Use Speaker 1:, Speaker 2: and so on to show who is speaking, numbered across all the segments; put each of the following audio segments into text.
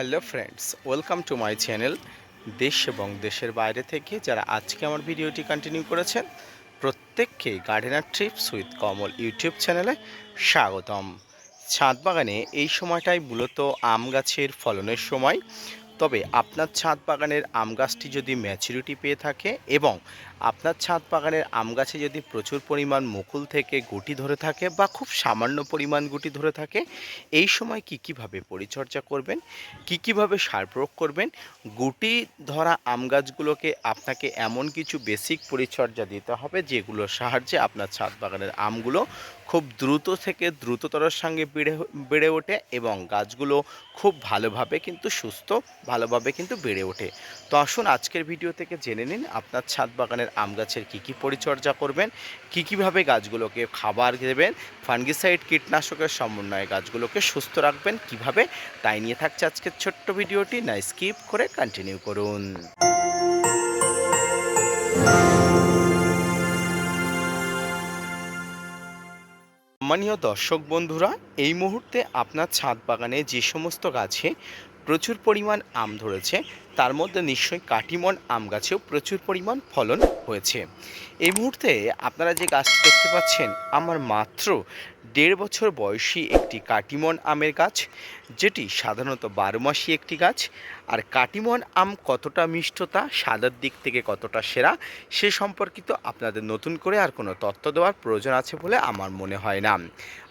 Speaker 1: Hello friends, welcome to my channel দেশ এবং দেশের বাইরে থেকে যারা আজকে আমার ভিডিওটি কন্টিনিউ করেছেন, প্রত্যেককে gardener trips with Kamal YouTube চ্যানেলে স্বাগতম। ছাদ বাগানে এই সময়টাই মূলত আম গাছের ফলনের সময়। তবে আপনার ছাদ বাগানের আম গাছটি যদি ম্যাচুরিটি পেয়ে থাকে এবং আপনার ছাদ বাগানের আম গাছে যদি প্রচুর পরিমাণ মুকুল থেকে গুটি ধরে থাকে বা খুব সামান্য পরিমাণ গুটি ধরে থাকে, এই সময় কী কীভাবে পরিচর্যা করবেন? কী কীভাবে সার প্রয়োগ করবেন? গুটি ধরা আম গাছগুলোকে আপনাকে এমন কিছু বেসিক পরিচর্যা দিতে হবে যেগুলোর সাহায্যে আপনার ছাদ বাগানের আমগুলো খুব দ্রুত থেকে দ্রুততরের সঙ্গে বেড়ে বেড়ে ওঠে এবং গাছগুলো খুব ভালোভাবে কিন্তু সুস্থ, ভালোভাবে কিন্তু বেড়ে ওঠে। তো আসুন আজকের ভিডিও থেকে জেনে নিন আপনার ছাদ বাগানের আম গাছের কী কী পরিচর্যা করবেন, কী কীভাবে গাছগুলোকে খাবার দেবেন, ফাঙ্গিসাইড কীটনাশকের সমন্বয়ে গাছগুলোকে সুস্থ রাখবেন, কীভাবে, তাই নিয়ে থাকছে আজকের ছোট্ট ভিডিওটি। না, স্কিপ করে কন্টিনিউ করুন। সম্মানীয় দর্শক বন্ধুরা এই মুহূর্তে আপনার ছাদ বাগানে যে সমস্ত গাছে প্রচুর পরিমাণ আম ধরেছে। তার মধ্যে নিশ্চয়ই কাটিমন আম গাছেও প্রচুর পরিমাণ ফলন হয়েছে। এই মুহূর্তে আপনারা যে গাছটি দেখতে পাচ্ছেন, আমার মাত্র দেড় বছর বয়সী একটি কাটিমন আমের গাছ, যেটি সাধারণত বারো মাসি একটি গাছ। আর কাটিমন আম কতটা মিষ্টতা, স্বাদের দিক থেকে কতটা সেরা, সে সম্পর্কিত আপনাদের নতুন করে আর কোনো তথ্য দেওয়ার প্রয়োজন আছে বলে আমার মনে হয় না।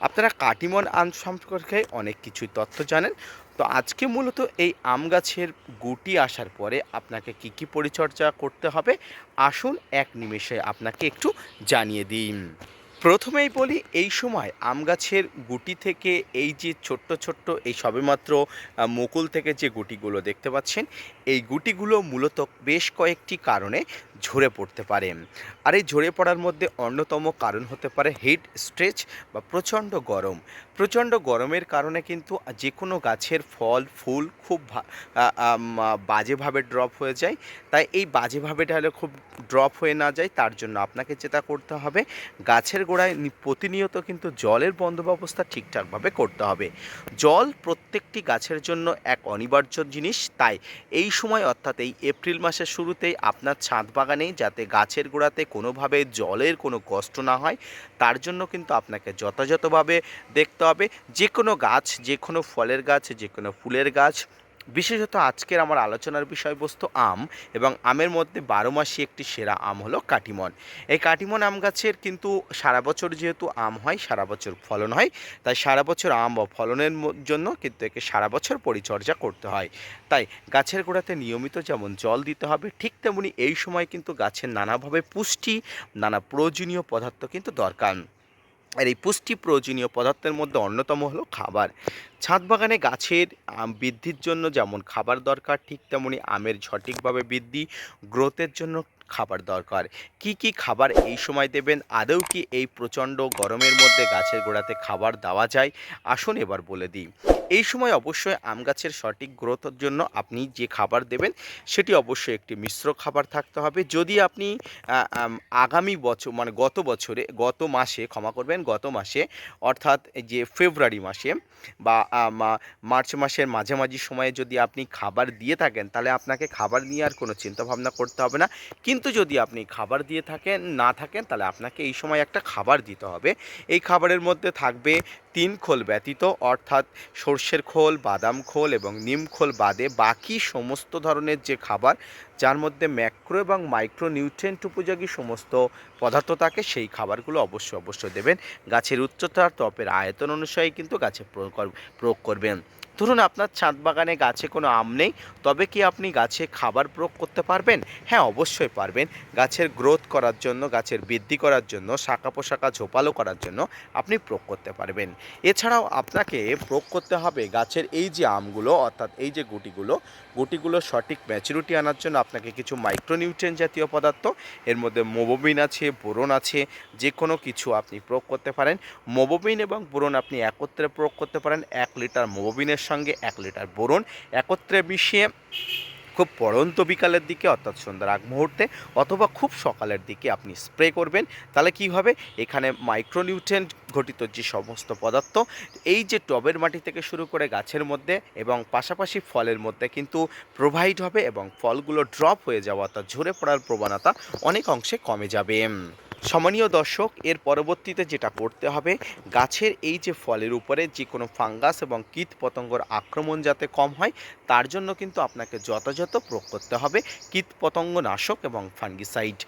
Speaker 1: আপনারা কাটিমন আম সম্পর্কে অনেক কিছুই তথ্য জানেন। তো আজকে মূলত এই আম গাছের গুটি আসার পরে আপনাকে কি কি পরিচর্যা করতে হবে? আসুন এক নিমেষে আপনাকে একটু জানিয়ে দিই। প্রথমেই বলি, এই সময় আম গাছের গুটি থেকে এই যে ছোট্ট ছোট্ট, এই সবেমাত্র মুকুল থেকে যে গুটিগুলো দেখতে পাচ্ছেন, এই গুটিগুলো মূলত বেশ কয়েকটি কারণে ঝরে পড়তে পারে। আর এই ঝরে পড়ার মধ্যে অন্যতম কারণ হতে পারে হিট, স্ট্রেচ বা প্রচণ্ড গরম। প্রচণ্ড গরমের কারণে কিন্তু যে কোনো গাছের ফল, ফুল খুব বাজেভাবে ড্রপ হয়ে যায়। তাই এই বাজেভাবে হলে খুব ড্রপ হয়ে না যায়, তার জন্য আপনাকে যেটা করতে হবে। গাছের গোড়ায় প্রতিনিয়ত কিন্তু জলের বন্দোবস্তা ঠিকঠাকভাবে করতে হবে। জল প্রত্যেকটি গাছের জন্য এক অনিবার্য জিনিস। তাই এই সময় অর্থাৎ এই এপ্রিল মাসের শুরুতেই আপনার ছাদ বাগানে যাতে গাছের গোড়াতে কোনোভাবে জলের কোনো কষ্ট না হয়, তার জন্য কিন্তু আপনাকে যথাযথভাবে দেখতে হবে। যে কোনো গাছ যে কোনো ফলের গাছ যে কোনো ফুলের গাছ বিশেষত আজকের আমার আলোচনার বিষয়বস্তু আম এবং আমের মধ্যে বারো মাসি একটি সেরা আম হলো কাটিমন। এই কাটিমন আম গাছের কিন্তু সারা বছর যেহেতু আম হয়, সারা বছর ফলন হয়, তাই সারা বছর আম বা ফলনের জন্য কিন্তু একে সারা বছর পরিচর্যা করতে হয়। তাই গাছের গোড়াতে নিয়মিত যেমন জল দিতে হবে, ঠিক তেমনি এই সময় কিন্তু গাছের নানাভাবে পুষ্টি, নানা প্রয়োজনীয় পদার্থ কিন্তু দরকার। আর এই পুষ্টি প্রয়োজনীয় পদার্থের মধ্যে অন্যতম হলো খাবার। ছাদ বাগানে গাছের বৃদ্ধির জন্য যেমন খাবার দরকার, ঠিক তেমনি আমের সঠিকভাবে বৃদ্ধি, গ্রোথের জন্য খাবার দরকার। কি কি খাবার এই সময় দেবেন? আদৌ কি এই প্রচণ্ড গরমের মধ্যে গাছের গোড়াতে খাবার দেওয়া যায়? আসুন এবার বলে দিই। এই সময় অবশ্যই আম গাছের সঠিক গ্রোথের জন্য আপনি যে খাবার দেবেন, সেটি অবশ্যই একটি মিশ্র খাবার থাকতে হবে। যদি আপনি আগামী বছর মানে গত বছরে, গত মাসে, ক্ষমা করবেন, গত মাসে, অর্থাৎ যে ফেব্রুয়ারি মাসে বা মার্চ মাসের মাঝামাঝি সময়ে যদি আপনি খাবার দিয়ে থাকেন, তাহলে আপনাকে খাবার নিয়ে আর কোনো চিন্তাভাবনা করতে হবে না। কিন্তু যদি আপনি খাবার দিয়ে থাকেন, না থাকেন, তাহলে আপনাকে এই সময় একটা খাবার দিতে হবে। এই খাবারের মধ্যে থাকবে তিন খোল ব্যতীত, অর্থাৎ সর্ষের খোল, বাদাম খোল এবং নিম খোল বাদে বাকি সমস্ত ধরনের যে খাবার, যার মধ্যে ম্যাক্রো এবং মাইক্রো নিউট্রেন্ট উপযোগী সমস্ত পদার্থ থাকে, সেই খাবারগুলো অবশ্যই অবশ্যই দেবেন। গাছের উচ্চতার টপের আয়তন অনুসারে কিন্তু গাছে প্রয়োগ কর- প্রয়োগ করবেন। ধরুন আপনার ছাদ বাগানে গাছে কোনো আম নেই, তবে কি আপনি গাছে খাবার প্রয়োগ করতে পারবেন? হ্যাঁ অবশ্যই পারবেন। গাছের গ্রোথ করার জন্য, গাছের বৃদ্ধি করার জন্য, শাখা পোশাকা ঝোপালো করার জন্য আপনি প্রয়োগ করতে পারবেন। এছাড়াও আপনাকে প্রয়োগ করতে হবে গাছের এই যে আমগুলো, অর্থাৎ এই যে গুটিগুলো গুটিগুলো সঠিক ম্যাচুরিটি আনার জন্য আপনাকে কিছু মাইক্রোনিউট্রিয়েন্ট জাতীয় পদার্থ, এর মধ্যে মোবোবিন আছে, বোরন আছে যে কোনো কিছু আপনি প্রয়োগ করতে পারেন। মোবোবিন এবং বোরন আপনি একত্রে প্রয়োগ করতে পারেন, এক লিটার মোবোবিনের সঙ্গে এক লিটার বোরন একত্রে মিশিয়ে খুব পড়ন্ত বিকালের দিকে, অর্থাৎ সন্ধ্যার আগ মুহূর্তে অথবা খুব সকালের দিকে আপনি স্প্রে করবেন। তাহলে কি হবে? এখানে মাইক্রোনিউট্রেন্ট ঘটিত যে সমস্ত পদার্থ, এই যে টবের মাটি থেকে শুরু করে গাছের মধ্যে এবং পাশাপাশি ফলের মধ্যে কিন্তু প্রোভাইড হবে এবং ফলগুলো ড্রপ হয়ে যাওয়া অর্থাৎ ঝরে পড়ার প্রবণতা অনেক অংশে কমে যাবে। সম্মানীয় দর্শক, এর পরবর্তীতে যেটা করতে হবে, গাছের এই যে ফলের উপরে যে কোনো ফাঙ্গাস এবং কীট পতঙ্গর আক্রমণ যাতে কম হয়, তার জন্য কিন্তু আপনাকে যথাযথ প্রয়োগ করতে হবে কীট পতঙ্গ নাশক এবং ফাঙ্গিসাইড।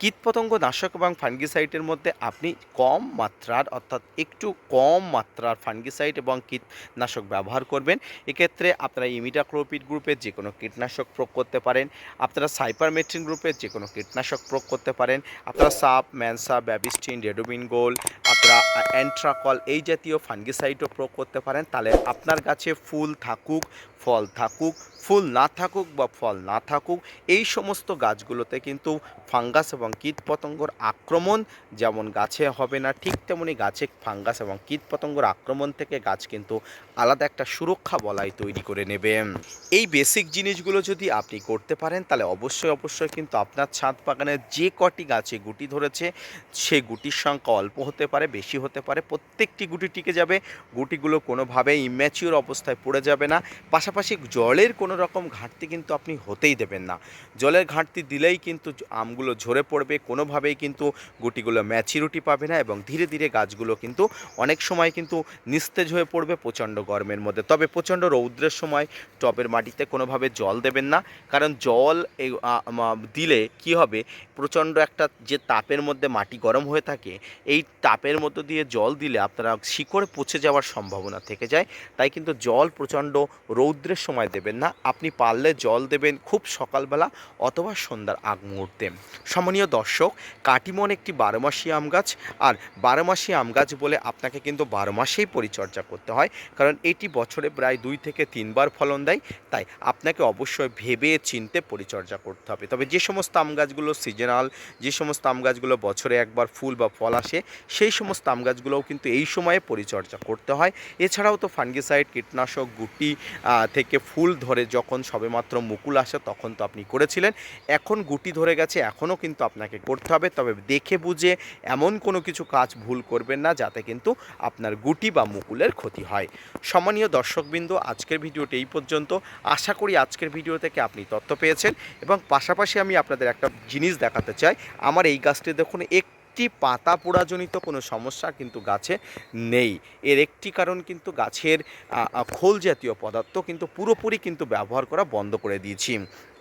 Speaker 1: কীটপতঙ্গ নাশক এবং ফাঙ্গিসাইডের মধ্যে আপনি কম মাত্রার, অর্থাৎ একটু কম মাত্রার ফাঙ্গিসাইড এবং কীটনাশক ব্যবহার করবেন। এক্ষেত্রে আপনারা ইমিডাক্লোপিড গ্রুপের যে কোনো কীটনাশক প্রয়োগ করতে পারেন। আপনারা সাইপারমেট্রিন গ্রুপের যে কোনো কীটনাশক প্রয়োগ করতে পারেন। আপনারা সাপ, ম্যানসা, ব্যাবিস্টিন, রেডোবিন গোল, আপনারা অ্যান্ট্রাকল এই জাতীয় ফাঙ্গিসাইডও প্রয়োগ করতে পারেন। তাহলে আপনার গাছে ফুল থাকুক ফল থাকুক, ফুল না থাকুক বা ফল না থাকুক, এই সমস্ত গাছগুলোতে কিন্তু ফাঙ্গাস এবং কীটপতঙ্গর আক্রমণ যেমন গাছে হবে না, ঠিক তেমনি গাছে ফাঙ্গাস এবং কীটপতঙ্গর আক্রমণ থেকে গাছ কিন্তু আলাদা একটা সুরক্ষা বলয় তৈরি করে নেবে। এই বেসিক জিনিসগুলো যদি আপনি করতে পারেন, তাহলে অবশ্যই অবশ্যই কিন্তু আপনার ছাদ বাগানে যে কটি গাছে গুটি ধরেছে, সে গুটির সংখ্যা অল্প হতে পারে, বেশি হতে পারে, প্রত্যেকটি গুটি টিকে যাবে, গুটিগুলো কোনোভাবে ইম্যাচিওর অবস্থায় পড়ে যাবে না। পাশাপাশি জলের কোনো রকম ঘাটতি কিন্তু আপনি হতেই দেবেন না। জলের ঘাটতি দিলেই কিন্তু আমগুলো ঝরে পড়বে, কোনোভাবেই কিন্তু গুটিগুলো ম্যাচিউরিটি পাবে না এবং ধীরে ধীরে গাছগুলো কিন্তু অনেক সময় কিন্তু নিস্তেজ হয়ে পড়বে প্রচণ্ড গরমের মধ্যে। তবে প্রচণ্ড রৌদ্রের সময় টবের মাটিতে কোনোভাবে জল দেবেন না। কারণ জল দিলে কি হবে? প্রচণ্ড একটা যে তাপের মধ্যে মাটি গরম হয়ে থাকে, এই তাপের মধ্য দিয়ে জল দিলে আপনারা শিকড় পচে যাওয়ার সম্ভাবনা থেকে যায়। তাই কিন্তু জল প্রচণ্ড রৌদ্রের সময় দেবেন না। আপনি পারলে জল দেবেন খুব সকালবেলা অথবা সন্ধ্যার আগ মুহূর্তে। সম্মানীয় দর্শক, কাটিমন একটি বারোমাসি আম গাছ। আর বারোমাসি আম গাছ বলে আপনাকে কিন্তু বারো মাসেই পরিচর্যা করতে হয়। কারণ এটি বছরে প্রায় দুই থেকে তিনবার ফলন দেয়। তাই আপনাকে অবশ্যই ভেবে চিনতে পরিচর্যা করতে হবে। তবে যে সমস্ত আম গাছগুলো সিজনাল যে সমস্ত আম গাছগুলো বছরে একবার ফুল বা ফল আসে, সেই সমস্ত আম গাছগুলোও কিন্তু এই সময়ে পরিচর্যা করতে হয়। এছাড়াও তো ফাঙ্গিসাইড, কীটনাশক, গুটি থেকে ফুল ধরে যখন সবেমাত্র মুকুল আসে তখন তো আপনি করেছিলেন। এখন গুটি ধরে গেছে, এখনও কিন্তু আপনাকে করতে হবে। তবে দেখে বুঝে এমন কোনো কিছু কাজ ভুল করবেন না, যাতে কিন্তু আপনার গুটি বা মুকুলের ক্ষতি হয়। সম্মানীয় দর্শকবৃন্দ, আজকের ভিডিওটি এই পর্যন্ত। আশা করি আজকের ভিডিও থেকে আপনি তথ্য পেয়েছেন এবং পাশাপাশি আমি আপনাদের একটা জিনিস দেখাতে চাই। আমার এই গাছটি দেখুন একটি পাতা পোড়াজনিত কোনো সমস্যা কিন্তু গাছে নেই। এর একটি কারণ কিন্তু গাছের খোল জাতীয় পদার্থ কিন্তু পুরোপুরি কিন্তু ব্যবহার করা বন্ধ করে দিয়েছি।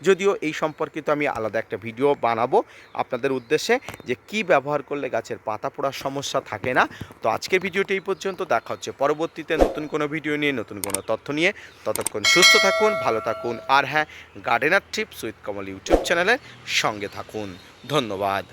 Speaker 1: যদিও এই সম্পর্কিত আমি আলাদা একটা ভিডিও বানাবো আপনাদের উদ্দেশ্যে যে কি ব্যবহার করলে গাছের পাতা পোড়ার সমস্যা থাকে না। তো আজকের ভিডিওটি এই পর্যন্ত, দেখা হচ্ছে পরবর্তীতে নতুন কোনো ভিডিও নিয়ে, নতুন কোনো তথ্য নিয়ে। ততক্ষণ সুস্থ থাকুন, ভালো থাকুন, আর হ্যাঁ gardener trips with Kamal YouTube চ্যানেলের সঙ্গে থাকুন। ধন্যবাদ।